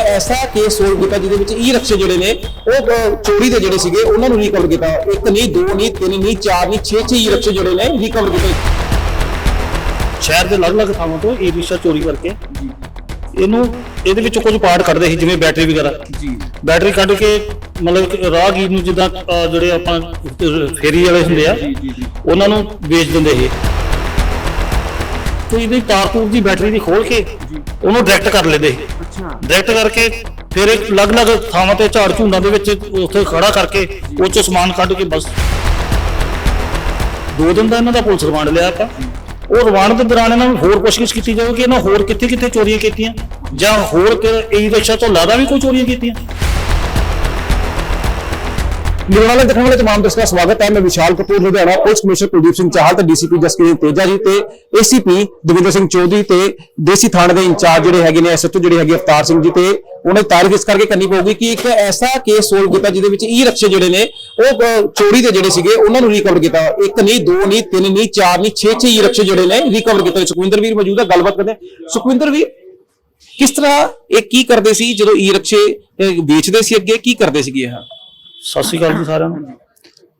ਐਸਾ case solve ਕੀਤਾ ਜਿਹਦੇ ਵਿੱਚ ਈ ਰਕਸ਼ੇ ਜਿਹੜੇ ਨੇ ਉਹ ਚੋਰੀ ਦੇ ਜਿਹੜੇ ਸੀਗੇ ਉਹਨਾਂ ਨੂੰ ਰਿਕਵਰ ਕੀਤਾ। ਇੱਕ ਨਹੀਂ ਦੋ ਨਹੀਂ ਤਿੰਨ ਨਹੀਂ ਚਾਰ ਨਹੀਂ ਛੇ ਛੇ ਈ ਰਕਸ਼ੇ ਜਿਹੜੇ ਨੇ ਰਿਕਵਰ ਕੀਤੇ। ਸ਼ਹਿਰ ਦੇ ਅਲੱਗ-ਅਲੱਗ ਥਾਵਾਂ ਤੋਂ ਈ ਰਿਕਸ਼ਾ ਚੋਰੀ ਕਰਕੇ ਇਹਨੂੰ ਇਹਦੇ ਵਿੱਚੋਂ ਕੁਝ ਪਾਰਟ ਕੱਢਦੇ ਸੀ ਜਿਵੇਂ ਬੈਟਰੀ ਵਗੈਰਾ। ਜੀ। ਬੈਟਰੀ ਕੱਢ ਕੇ ਮਤਲਬ ਰਾਹਗੀਰ ਨੂੰ ਜਿੱਦਾਂ ਜਿਹੜੇ ਆਪਾਂ ਫੇਰੀ ਵਾਲੇ ਹੁੰਦੇ ਆ ਉਹਨਾਂ ਨੂੰ ਵੇਚ ਦਿੰਦੇ ਸੀ। ਕੋਈ ਇਹਦੀ ਤਾਰ ਤੂਰ ਦੀ ਬੈਟਰੀ ਦੀ ਖੋਲ ਕੇ ਉਹਨੂੰ ਡਾਇਰੈਕਟ ਕਰ ਲੈਂਦੇ ਸੀ। ਡਾਇਰੈਕਟ ਕਰਕੇ ਫਿਰ ਇਹ ਅਲੱਗ-ਅਲੱਗ ਥਾਵਾਂ ਤੇ ਝਾੜ ਝੁੰਡਾਂ ਦੇ ਵਿੱਚ ਉੱਥੇ ਖੜਾ ਕਰਕੇ ਉਹ ਚੋਂ ਸਮਾਨ ਕੱਢ ਕੇ ਬਸ ਦੋ ਦਿਨ ਦਾ ਇਹਨਾਂ ਦਾ ਪੁਲਿਸ ਰਿਮਾਂਡ ਲਿਆ ਆਪਾਂ। ਉਹ ਰਿਮਾਂਡ ਦੇ ਦੌਰਾਨ ਇਹਨਾਂ ਨੂੰ ਹੋਰ ਪੁੱਛਗਿੱਛ ਕੀਤੀ ਜਾਊਗੀ ਕਿ ਇਹਨਾਂ ਹੋਰ ਕਿੱਥੇ ਕਿੱਥੇ ਚੋਰੀਆਂ ਕੀਤੀਆਂ ਜਾਂ ਹੋਰ ਈ ਰਿਕਸ਼ਾ ਤੋਂ ਲਾਦਾ ਵੀ ਕੋਈ ਚੋਰੀਆਂ ਕੀਤੀਆਂ। ਮੇਰੇ ਦੇਖਣ ਵਾਲੇ ਤਮਾਮ ਦਰਸ਼ਕਾਂ ਦਾ ਸਵਾਗਤ ਹੈ। ਮੈਂ ਵਿਸ਼ਾਲ ਕਪੂਰ, ਲੁਧਿਆਣਾ ਪੁਲਿਸ ਕਮਿਸ਼ਨਰ ਕੁਲਦੀਪ ਸਿੰਘ ਚਾਹਲ ਤੇ ਡੀਸੀਪੀ ਜਸਕੀਰ ਤੇਜਾ ਜੀ ਤੇ ਏਸੀਪੀ ਦਵਿੰਦਰ ਸਿੰਘ ਚੌਧਰੀ ਤੇ ਦੇਸੀ ਥਾਣੇ ਦੇ ਇੰਚਾਰਜ ਜਿਹੜੇ ਹੈਗੇ ਨੇ, ਐਸਐਚਓ ਜਿਹੜੇ ਹੈਗੇ ਅਵਤਾਰ ਸਿੰਘ ਜੀ ਤੇ ਉਹਨਾਂ ਦੀ ਤਾਰੀਫ ਇਸ ਕਰਕੇ ਕਰਨੀ ਪਊਗੀ ਕਿ ਇੱਕ ਐਸਾ ਕੇਸ ਸੋਲਵ ਕੀਤਾ ਜਿਹਦੇ ਵਿੱਚ ਈ ਰਕਸ਼ੇ ਜਿਹੜੇ ਨੇ, ਉਹ ਚੋਰੀ ਦੇ ਜਿਹੜੇ ਸੀਗੇ, ਉਹਨਾਂ ਨੂੰ ਰਿਕਵਰ ਕੀਤਾ। ਇੱਕ ਨਹੀਂ, ਦੋ ਨਹੀਂ, ਤਿੰਨ ਨਹੀਂ, ਚਾਰ ਨਹੀਂ ਛੇ ਛੇ ਈ ਰਕਸ਼ੇ ਜਿਹੜੇ ਨੇ ਰਿਕਵਰ ਕੀਤੇ ਸੁਖਵਿੰਦਰ ਵੀਰ ਮੌਜੂਦ ਹੈ, ਗੱਲਬਾਤ ਕਰਦੇ ਸੁਖਵਿੰਦਰ ਵੀਰ, ਕਿਸ ਤਰ੍ਹਾਂ ਇਹ ਕੀ ਕਰਦੇ ਸੀ ਜਦੋਂ ਈ ਰਕਸ਼ੇ ਵੇਚਦੇ ਸੀ ਅੱਗੇ, ਕੀ ਕਰਦੇ ਸੀਗੇ ਇਹ? ਸਤਿ ਸ਼੍ਰੀ ਅਕਾਲ ਜੀ ਸਾਰਿਆਂ ਨੂੰ।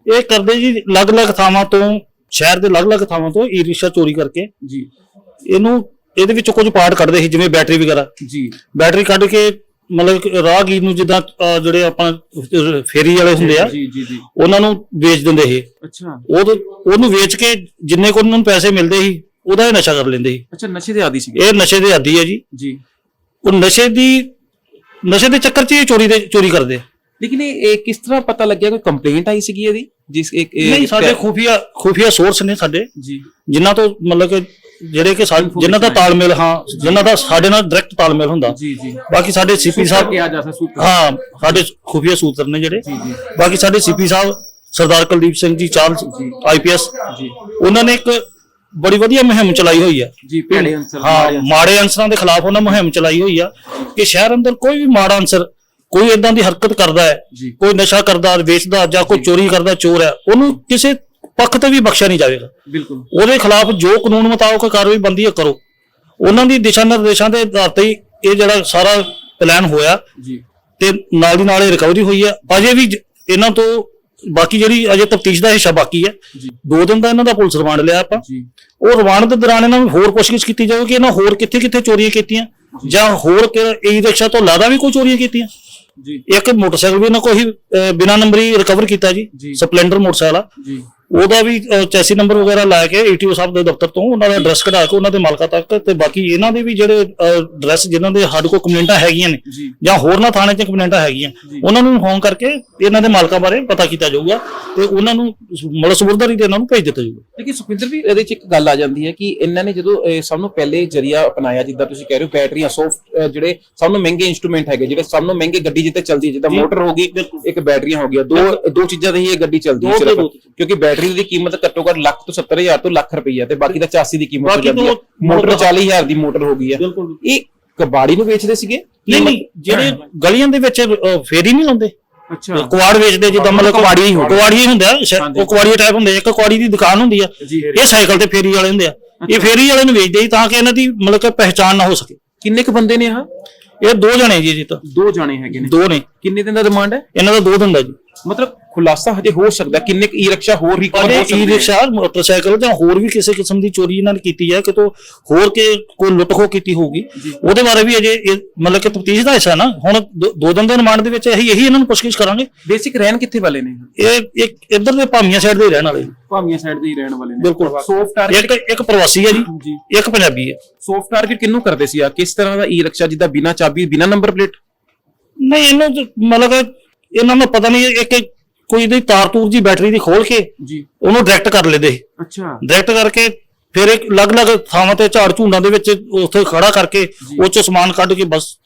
ਇਹ ਕਰਦੇ ਜੀ ਅਲੱਗ-ਅਲੱਗ ਥਾਵਾਂ ਤੋਂ ਸ਼ਹਿਰ ਦੇ ਅਲੱਗ-ਅਲੱਗ ਥਾਵਾਂ ਤੋਂ ਈ ਰਿਕਸ਼ਾ ਚੋਰੀ ਕਰਕੇ ਜੀ। ਇਹਨੂੰ ਇਹਦੇ ਵਿੱਚੋਂ ਕੁਝ ਪਾਰਟ ਕੱਢਦੇ ਸੀ ਜਿਵੇਂ ਬੈਟਰੀ ਵਗੈਰਾ। ਜੀ। ਬੈਟਰੀ ਕੱਢ ਕੇ ਮਤਲਬ ਰਾਹਗੀਰ ਨੂੰ ਜਿੱਦਾਂ ਅਹ, ਜਿਹੜੇ ਆਪਾਂ ਫੇਰੀ ਵਾਲੇ ਹੁੰਦੇ ਆ ਜੀ ਜੀ ਜੀ। ਉਹਨਾਂ ਨੂੰ ਵੇਚ ਦਿੰਦੇ ਸੀ। ਅੱਛਾ। ਉਹ ਉਹਨੂੰ ਵੇਚ ਕੇ ਜਿੰਨੇ ਕੋ ਉਹਨਾਂ ਨੂੰ ਪੈਸੇ ਮਿਲਦੇ ਸੀ ਉਹਦਾ ਹੀ ਨਸ਼ਾ ਕਰ ਲੈਂਦੇ ਸੀ। ਅੱਛਾ ਨਸ਼ੇ ਦੇ ਆਦੀ ਸੀਗੇ ਇਹ ਨਸ਼ੇ ਦੇ ਆਦੀ ਹੈ ਜੀ। ਜੀ। ਉਹ ਨਸ਼ੇ ਦੀ ਨਸ਼ੇ ਦੇ ਚੱਕਰ 'ਚ ਇਹ ਚੋਰੀ ਦੇ ਚੋਰੀ ਕਰਦੇ ਆ। ਲੇਕਿਨ ਇਹ ਕਿਸ ਤਰ੍ਹਾਂ ਪਤਾ ਲੱਗਿਆ? ਕੋਈ ਕੰਪਲੇਂਟ ਆਈ ਸੀਗੀ ਇਹਦੀ? ਜਿਸ ਇੱਕ ਨਹੀਂ ਸਾਡੇ ਖੁਫੀਆ ਖੁਫੀਆ ਸੋਰਸ ਨੇ ਸਾਡੇ। ਜੀ। ਜਿਨ੍ਹਾਂ ਤੋਂ ਮਤਲਬ ਕਿ ਜਿਹੜੇ ਕਿ ਜਿਨ੍ਹਾਂ ਦਾ ਤਾਲਮੇਲ ਹਾਂ ਜਿਨ੍ਹਾਂ ਦਾ ਸਾਡੇ ਨਾਲ ਡਾਇਰੈਕਟ ਤਾਲਮੇਲ ਹੁੰਦਾ। ਜੀ ਜੀ। ਬਾਕੀ ਸਾਡੇ ਸੀਪੀ ਸਾਹਿਬ ਕਿਹਾ ਜਾ ਸਕਦਾ ਹਾਂ ਸਾਡੇ ਖੁਫੀਆ ਸੂਤਰ ਨੇ ਜਿਹੜੇ। ਜੀ ਜੀ। ਬਾਕੀ ਸਾਡੇ CP Sahib Sardar Kuldeep Singh ji Charles IPS ਜੀ। ਉਹਨਾਂ ਨੇ ਇੱਕ ਬੜੀ ਵਧੀਆ ਮੁਹਿੰਮ ਚਲਾਈ ਹੋਈ ਹੈ ਜੀ ਭੇੜੇ ਅੰਸਰ ਹਾਂ ਮਾੜੇ ਅਨਸਰਾਂ ਦੇ ਖਿਲਾਫ ਉਹਨਾਂ ਮੁਹਿੰਮ ਚਲਾਈ ਹੋਈ ਆ ਕਿ ਸ਼ਹਿਰ ਅੰਦਰ ਕੋਈ ਵੀ ਮਾੜਾ ਅਨਸਰ ਕੋਈ ਇਦਾਂ ਦੀ ਹਰਕਤ ਕਰਦਾ ਹੈ। ਕੋਈ ਨਸ਼ਾ ਕਰਦਾ ਵੇਚਦਾ ਜਾਂ ਕੋਈ ਚੋਰੀ ਕਰਦਾ ਚੋਰ ਹੈ ਉਹਨੂੰ ਕਿਸੇ ਪੱਖ ਤੇ ਵੀ ਬਖਸ਼ਿਆ ਨਹੀਂ ਜਾਵੇਗਾ। ਬਿਲਕੁਲ। ਉਹਦੇ ਖਿਲਾਫ ਜੋ ਕਾਨੂੰਨ ਮੁਤਾਬਕ ਕਾਰਵਾਈ ਬੰਦੀ ਹੈ ਕਰੋ। ਉਹਨਾਂ ਦੀ ਦਿਸ਼ਾ ਨਿਰਦੇਸ਼ਾਂ ਦੇ ਆਧਾਰ ਤੇ ਇਹ ਜਿਹੜਾ ਸਾਰਾ ਪਲਾਨ ਹੋਇਆ ਜੀ। ਤੇ ਨਾਲ ਦੀ ਨਾਲ ਇਹ ਰਿਕਵਰੀ ਹੋਈ ਹੈ। ਅਜੇ ਵੀ ਇਹਨਾਂ ਤੋਂ ਬਾਕੀ ਜਿਹੜੀ ਅਜੇ ਤਫਤੀਸ਼ ਦਾ ਹਿੱਸਾ ਬਾਕੀ ਹੈ। ਦੋ ਦਿਨ ਦਾ ਇਹਨਾਂ ਦਾ ਪੁਲਿਸ ਰਿਮਾਂਡ ਲਿਆ ਆਪਾਂ। ਉਹ ਰਿਮਾਂਡ ਦੇ ਦੌਰਾਨ ਇਹਨਾਂ ਨੂੰ ਹੋਰ ਪੁੱਛਗਿੱਛ ਕੀਤੀ ਜਾਵੇ ਕਿ ਇਹਨਾਂ ਹੋਰ ਕਿੱਥੇ ਕਿੱਥੇ ਚੋਰੀਆਂ ਕੀਤੀਆਂ ਜਾਂ। ਹੋਰ ਈ ਰਿਕਸ਼ਾ ਤੋਂ ਲਾਦਾ ਵੀ ਕੋਈ ਚੋਰੀਆਂ ਕੀਤੀਆਂ। ਜੀ। ਇੱਕ ਮੋਟਰਸਾਈਕਲ ਵੀ ਇਹਨਾਂ ਕੋਈ ਬਿਨਾ ਨੰਬਰੀ ਰਿਕਵਰ ਕੀਤਾ ਜੀ। ਜੀ। ਸਪਲੈਂਡਰ ਮੋਟਰਸਾਈਕਲ ਆ। ਜੀ। ਉਹਦਾ ਵੀ ਚੈਸੀ ਨੰਬਰ ਵਗੈਰਾ ਲੈ ਕੇ ਏਟੀਓ ਸਾਹਿਬ ਦੇ ਦਫ਼ਤਰ ਤੋਂ ਉਹਨਾਂ ਦਾ ਐਡਰੈਸ ਕਢਾ ਕੇ ਉਹਨਾਂ ਦੇ ਮਾਲਕਾਂ ਤੱਕ ਤੇ ਬਾਕੀ ਇਹਨਾਂ ਦੇ ਵੀ ਜਿਹੜੇ ਐਡਰੈਸ ਜਿਨ੍ਹਾਂ ਦੇ ਸਾਡੇ ਕੋਲ ਕੰਪਲੇਂਟਾਂ ਹੈਗੀਆਂ ਨੇ ਜੀ। ਜਾਂ ਹੋਰਨਾਂ ਥਾਣੇ 'ਚ ਕੰਪਲੇਂਟਾਂ ਹੈਗੀਆਂ ਉਹਨਾਂ ਨੂੰ ਫੋਨ ਕਰਕੇ ਇਹਨਾਂ ਦੇ ਮਾਲਕਾਂ ਬਾਰੇ ਪਤਾ ਕੀਤਾ ਜਾਊਗਾ ਤੇ ਉਹਨਾਂ ਨੂੰ ਮਤਲਬ ਸਬੂਰਦਾਰੀ ਤੇ ਇਹਨਾਂ ਨੂੰ ਭੇਜ ਦਿੱਤਾ ਜਾਊਗਾ। ਲੇਕਿਨ ਸੁਖਵਿੰਦਰ ਵੀ ਇਹਦੇ ਚ ਇੱਕ ਗੱਲ ਆ ਜਾਂਦੀ ਹੈ ਕਿ ਇਹਨਾਂ ਨੇ ਜਦੋਂ ਸਭ ਤੋਂ ਪਹਿਲੇ ਜਰੀਆ ਅਪਣਾਇਆ ਜਿੱਦਾਂ ਤੁਸੀਂ ਕਹਿ ਰਹੇ ਹੋ ਬੈਟਰੀਆਂ ਸੌਫਟ ਜਿਹੜੇ ਸਭ ਤੋਂ ਮਹਿੰਗੇ ਇਨਸਟਰੂਮੈਂਟ ਹੈਗੇ ਜਿਹੜੇ ਸਭ ਤੋਂ ਮਹਿੰਗੇ ਗੱਡੀ ਜਿੱਤੇ ਚੱਲਦੀ ਹੈ ਜਿੱਦਾਂ ਮੋਟਰ ਹੋ ਗਈ ਇੱਕ ਬੈਟਰੀਆਂ ਹੋ ਗਈਆਂ ਦੋ ਦੋ ਚੀਜ਼ਾਂ ਤੇ ਹੀ ਇਹ ਗੱਡੀ ਚੱਲਦੀ ਹੈ ਦੋ ਸਿਰਫ ਦੋ- ਕਿਉਂਕਿ ਬੈਟਰੀ ਦੀ ਕੀਮਤ ਘੱਟੋ ਘੱਟ ਲੱਖ ਤੋਂ 70000 ਤੋਂ ਲੱਖ ਰੁਪਈਆ ਤੇ ਬਾਕੀ ਦਾ 84 ਦੀ ਕੀਮਤ ਹੋ ਬਾਕੀ ਜਾਂਦੀ ਹੈ ਤੋਂ ਮੋਟਰ 40000 ਦੀ ਮੋਟਰ ਹੋ ਗਈ ਹੈ ਬਿਲਕੁਲ ਇਹ ਕਬਾੜੀ ਨੂੰ ਵੇਚਦੇ ਸੀਗੇ? ਨਹੀਂ ਨਹੀਂ ਜਿਹੜੇ ਗਲੀਆਂ ਦੇ ਵਿੱਚ ਅਹ, ਫੇਰੀ ਨਹੀਂ ਲਾਉਂਦੇ। ਅੱਛਾ। ਕੁਆੜ ਵੇਚਦੇ ਜਿੱਦਾਂ ਮਤਲਬ ਕੁਆੜੀ ਹੀ ਹੁੰਦੇ। ਕੁਆੜੀ ਹੀ ਹੁੰਦੇ। ਉਹ ਕੁਆੜੀ ਟਾਈਪ ਹੁੰਦੇ ਆ, ਇੱਕ ਕੁਆੜੀ ਦੀ ਦੁਕਾਨ ਹੁੰਦੀ ਆ। ਜੀ। ਇਹ ਸਾਈਕਲ ਤੇ ਫੇਰੀ ਵਾਲੇ ਹੁੰਦੇ ਆ। ਇਹ ਫੇਰੀ ਵਾਲੇ ਨੂੰ ਵੇਚਦੇ ਸੀ ਤਾਂ ਕਿ ਇਹਨਾਂ ਦੀ ਮਤਲਬ ਕਿ ਪਹਿਚਾਣ ਨਾ ਹੋ ਸਕੇ। ਕਿੰਨੇ ਕ ਬੰਦੇ ਨੇ ਆਹ? ਇਹ ਦੋ ਜਣੇ ਜੀ ਜੀ ਤਾਂ। ਦੋ ਜਾਣੇ ਹੈਗੇ ਨੇ। ਦੋ ਨੇ। ਕਿੰਨੇ ਦਿਨ ਦਾ ਰਿਮਾਂਡ ਹੈ? ਇਹਨਾਂ ਦਾ ਦੋ ਦਿਨ ਦਾ ਜੀ। ਮਤਲਬ ਖੁਲਾਸਾ ਹਜੇ ਹੋ ਸਕਦਾ ਕਿੰਨੇ ਈ ਰਿਕਸ਼ਾ ਹੋਰ ਰਿਕਵਰ ਹੋ ਅਜੇ ਸਕਦੇ ਈ ਨੇ? ਰਿਕਸ਼ਾ ਮੋਟਰਸਾਈਕਲ ਜਾਂ ਹੋਰ ਵੀ ਕਿਸੇ ਕਿਸਮ ਦੀ ਚੋਰੀ ਇਹਨਾਂ ਨੇ ਕੀਤੀ ਹੈ ਕਿਤੋਂ ਹੋਰ ਕੇ ਕੋਈ ਲੁੱਟ ਖੋ ਕੀਤੀ ਹੋਊਗੀ ਉਹਦੇ ਬਾਰੇ ਵੀ ਅਜੇ ਇਹ ਮਤਲਬ ਕਿ ਤਫਤੀਸ਼ ਦਾ ਹਿੱਸਾ ਨਾ। ਹੁਣ ਦੋ ਦੋ ਦਿਨ ਦੇ ਰਿਮਾਂਡ ਦੇ ਵਿੱਚ ਇਹੀ ਇਹੀ ਇਹਨਾਂ ਨੂੰ ਪੁੱਛਗਿੱਛ ਕਰਾਂਗੇ। ਬੇਸਿਕ ਰਹਿਣ ਕਿੱਥੇ ਵਾਲੇ ਨੇ? ਇਹ ਇੱਕ ਇੱਧਰ ਦੇ ਭਾਮੀਆਂ ਸਾਈਡ ਦੇ ਹੀ ਰਹਿਣ ਵਾਲੇ ਨੇ। ਭਾਮੀਆਂ ਸਾਈਡ ਦੇ ਹੀ ਰਹਿਣ ਵਾਲੇ ਨੇ। ਬਿਲਕੁਲ। ਸੌਫਟ ਟਾਰਗੇਟ ਇੱਕ ਇੱਕ ਪ੍ਰਵਾਸੀ ਹੈ ਜੀ ਜੀ। ਇੱਕ ਪੰਜਾਬੀ ਹੈ। ਸੌਫਟ ਟਾਰਗੇਟ ਕਿੰਨੂੰ ਕਰਦੇ ਸੀ ਆ? ਕਿਸ ਤਰ੍ਹਾਂ ਦਾ ਈ ਰਿਕਸ਼ਾ ਜਿੱਦਾਂ ਬਿਨਾ ਚਾਬੀ ਬਿਨਾ ਨੰਬਰ ਪਲੇਟ ਨਹੀਂ ਇਹਨੂੰ ਤਾਂ ਮਤਲਬ ਕਿ ਇਹਨਾਂ ਨੂੰ ਪਤਾ ਨਹੀਂ ਇੱਕ ਕੋਈ ਦੀ ਤਾਰ ਤੂਰ ਦੀ ਬੈਟਰੀ ਦੀ ਖੋਲ ਕੇ ਜੀ। ਉਹਨੂੰ ਡਾਇਰੈਕਟ ਕਰ ਲੈਂਦੇ ਅੱਛਾ। ਡਾਇਰੈਕਟ ਕਰਕੇ ਫਿਰ ਇੱਕ ਅਲੱਗ-ਅਲੱਗ ਥਾਵਾਂ ਤੇ ਝਾੜ ਝੁੰਡਾਂ ਦੇ ਵਿੱਚ ਉੱਥੇ ਖੜਾ ਕਰਕੇ ਉਹ ਚੋਂ ਸਮਾਨ ਕੱਢ ਕੇ ਬਸ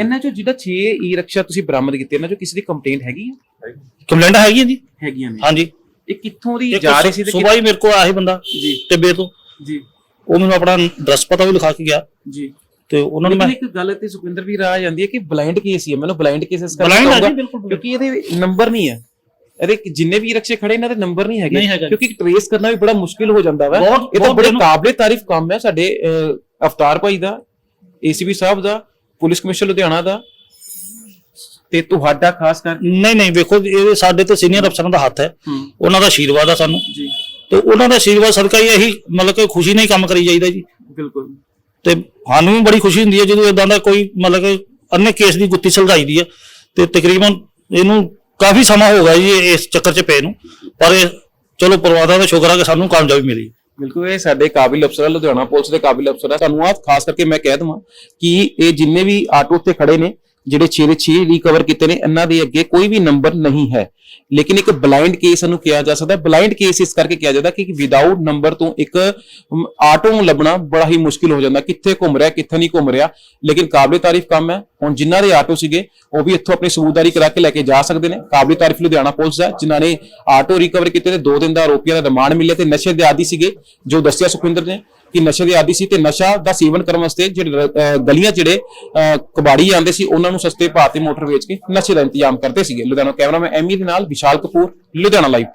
ਇਹਨਾਂ ਚੋਂ ਜਿਹੜਾ 6 ਈ ਰਿਕਸ਼ਾ ਤੁਸੀਂ ਬਰਾਮਦ ਕੀਤੇ ਇਹਨਾਂ ਚੋਂ ਕਿਸੇ ਦੀ ਕੰਪਲੇਂਟ ਹੈਗੀ ਹੈ ਕੰਪਲੇਂਟ ਹੈਗੀ ਹੈ ਜੀ। ਹੈਗੀਆਂ ਨੇ। ਹਾਂਜੀ। ਇਹ ਕਿੱਥੋਂ ਦੀ ਜਾ ਰਹੇ ਸੀ ਤੇ ਹੀ ਮੇਰੇ ਕੋਲ ਆਇਆ ਸੀ ਬੰਦਾ ਜੀ। ਟਿੱਬੇ ਤੋਂ। ਜੀ। ਉਹ ਮੈਨੂੰ ਆਪਣਾ ਐਡਰੈਸ ਪਤਾ ਵੀ ਲਿਖਾ ਕੇ ਗਿਆ। ਜੀ। ਤੇ ਉਹਨਾਂ ਨੂੰ ਮੈਂ ਇੱਕ ਗੱਲ ਤੇ ਸੁਖਵਿੰਦਰ ਵੀ ਆ ਜਾਂਦੀ ਹੈ ਕਿ ਬਲਾਈਂਡ ਕੇਸ ਹੀ ਹੈ। ਮੈਨੂੰ ਬਲਾਈਂਡ ਕੇਸਸ ਕਰਕੇ ਕਹੂੰਗਾ। ਕਿਉਂਕਿ ਇਹਦੇ ਨੰਬਰ ਨਹੀਂ ਹੈ। ਇਹਦੇ ਜਿੰਨੇ ਵੀ ਰਿਕਸ਼ੇ ਖੜੇ ਇਹਨਾਂ ਦੇ ਨੰਬਰ ਨਹੀਂ ਹੈਗੇ। ਕਿਉਂਕਿ ਟ੍ਰੇਸ ਕਰਨਾ ਵੀ ਬੜਾ ਮੁਸ਼ਕਿਲ ਹੋ ਜਾਂਦਾ ਵਾ। ਇਹ ਤਾਂ ਬੜੇ ਕਾਬਲੇ ਤਾਰੀਫ ਕੰਮ ਹੈ ਸਾਡੇ ਅਹ, ਅਵਤਾਰ ਭਾਈ ਦਾ ਏਸੀਬੀ ਸਾਹਿਬ ਦਾ ਪੁਲਿਸ ਕਮਿਸ਼ਨਰ ਲੁਧਿਆਣਾ ਦਾ। ਤੇ ਤੁਹਾਡਾ ਖਾਸ ਕਰ ਨਹੀਂ ਨਹੀਂ ਵੇਖੋ ਇਹ ਸਾਡੇ ਤੇ ਸੀਨੀਅਰ ਅਫਸਰਾਂ ਦਾ ਹੱਥ ਹੈ। ਉਹਨਾਂ ਦਾ ਆਸ਼ੀਰਵਾਦ ਆ ਸਾਨੂੰ। ਜੀ। ਤੇ ਉਹਨਾਂ ਦਾ ਆਸ਼ੀਰਵਾਦ ਸਦਕਾ ਹੀ ਇਹੀ ਮਤਲਬ ਕਿ ਖੁਸ਼ੀ ਨਾਲ ਹੀ ਕੰਮ ਕਰੀ ਜਾਈਦਾ ਜੀ। ਬਿਲਕੁਲ। ਤੇ ਸਾਨੂੰ ਵੀ ਬੜੀ ਖੁਸ਼ੀ ਹੁੰਦੀ ਹੈ ਜਦੋਂ ਇਦਾਂ ਦਾ ਕੋਈ ਮਤਲਬ ਕਿ ਅੰਨੇ ਕੇਸ ਦੀ ਗੁੱਤੀ ਸੁਲਝਾਈਦੀ ਹੈ। ਤੇ ਤਕਰੀਬਨ ਇਹਨੂੰ ਕਾਫੀ ਸਮਾਂ ਹੋ ਗਿਆ ਜੀ ਇਸ ਚੱਕਰ 'ਚ ਪਏ ਨੂੰ। ਪਰ ਇਹ ਚਲੋ ਪਰਵਾਦਾ ਦਾ ਸ਼ੁਕਰ ਆ ਕਿ ਸਾਨੂੰ ਕਾਮਯਾਬੀ ਮਿਲੀ। ਬਿਲਕੁਲ, ਇਹ ਸਾਡੇ ਕਾਬਿਲ ਅਫਸਰ ਆ, ਲੁਧਿਆਣਾ ਪੁਲਿਸ ਦੇ ਕਾਬਿਲ ਅਫਸਰ ਆ। ਤੁਹਾਨੂੰ ਆ ਖਾਸ ਕਰਕੇ ਮੈਂ ਕਹਿ ਦਵਾਂ ਕਿ ਇਹ ਜਿੰਨੇ ਵੀ ਆਟੋ ਉੱਤੇ ਖੜੇ ਨੇ ਜਿਹੜੇ 6 ਦੇ 6 ਰਿਕਵਰ ਕੀਤੇ ਨੇ, ਇਹਨਾਂ ਦੇ ਅੱਗੇ ਕੋਈ ਵੀ ਨੰਬਰ ਨਹੀਂ ਹੈ। ਲੇਕਿਨ ਇੱਕ ਬਲਾਈਂਡ ਕੇਸ ਨੂੰ ਕਿਹਾ ਜਾ ਸਕਦਾ ਬਲਾਈਂਡ ਕੇਸ ਇਸ ਕਰਕੇ ਕਿਹਾ ਜਾਂਦਾ ਕਿ ਵਿਦਆਊਟ ਨੰਬਰ ਤੋਂ ਇੱਕ ਆਟੋ ਨੂੰ ਲੱਭਣਾ ਬੜਾ ਹੀ ਮੁਸ਼ਕਿਲ ਹੋ ਜਾਂਦਾ। ਕਿੱਥੇ ਘੁੰਮ ਰਿਹਾ, ਕਿੱਥੇ ਨਹੀਂ ਘੁੰਮ ਰਿਹਾ। ਲੇਕਿਨ ਕਾਬਲੇ ਤਾਰੀਫ ਕੰਮ ਹੈ। ਹੁਣ ਜਿਨ੍ਹਾਂ ਦੇ ਆਟੋ ਸੀਗੇ, ਉਹ ਵੀ ਇੱਥੋਂ ਆਪਣੀ ਸਬੂਤਦਾਰੀ ਕਰਾ ਕੇ ਲੈ ਕੇ ਜਾ ਸਕਦੇ ਨੇ। ਕਾਬਲੇ ਤਾਰੀਫ ਲੁਧਿਆਣਾ ਪੁਲਿਸ ਹੈ, ਜਿਨ੍ਹਾਂ ਨੇ ਆਟੋ ਰਿਕਵਰ ਕੀਤੇ ਤੇ 2 ਦਿਨ ਦਾ ਆਰੋਪੀਆਂ ਦਾ ਰਿਮਾਂਡ ਮਿਲਿਆ ਤੇ ਨਸ਼ੇ ਦੇ ਆਦੀ ਸੀਗੇ, ਜੋ ਦੱਸਿਆ ਸੁਖਵਿੰਦਰ ਨੇ। ਕਿ ਨਸ਼ੇ ਦੇ ਆਦੀ ਸੀ ਤੇ ਨਸ਼ਾ ਦਾ ਸੇਵਨ ਕਰਨ ਵਾਸਤੇ ਜਿਹੜੇ ਅਹ, ਗਲੀਆਂ ਜਿਹੜੇ ਅਹ, ਕਬਾੜੀ ਆਉਂਦੇ ਸੀ ਉਹਨਾਂ ਨੂੰ ਸਸਤੇ ਭਾਅ ਤੇ ਮੋਟਰ ਵੇਚ ਕੇ ਨਸ਼ੇ ਦਾ ਇੰਤਜ਼ਾਮ ਕਰਦੇ ਸੀਗੇ। ਲੁਧਿਆਣਾ ਕੈਮਰਾਮੈਨ ਐਮੀ ਦੇ ਨਾਲ ਵਿਸ਼ਾਲ ਕਪੂਰ ਲੁਧਿਆਣਾ ਲਾਈਵ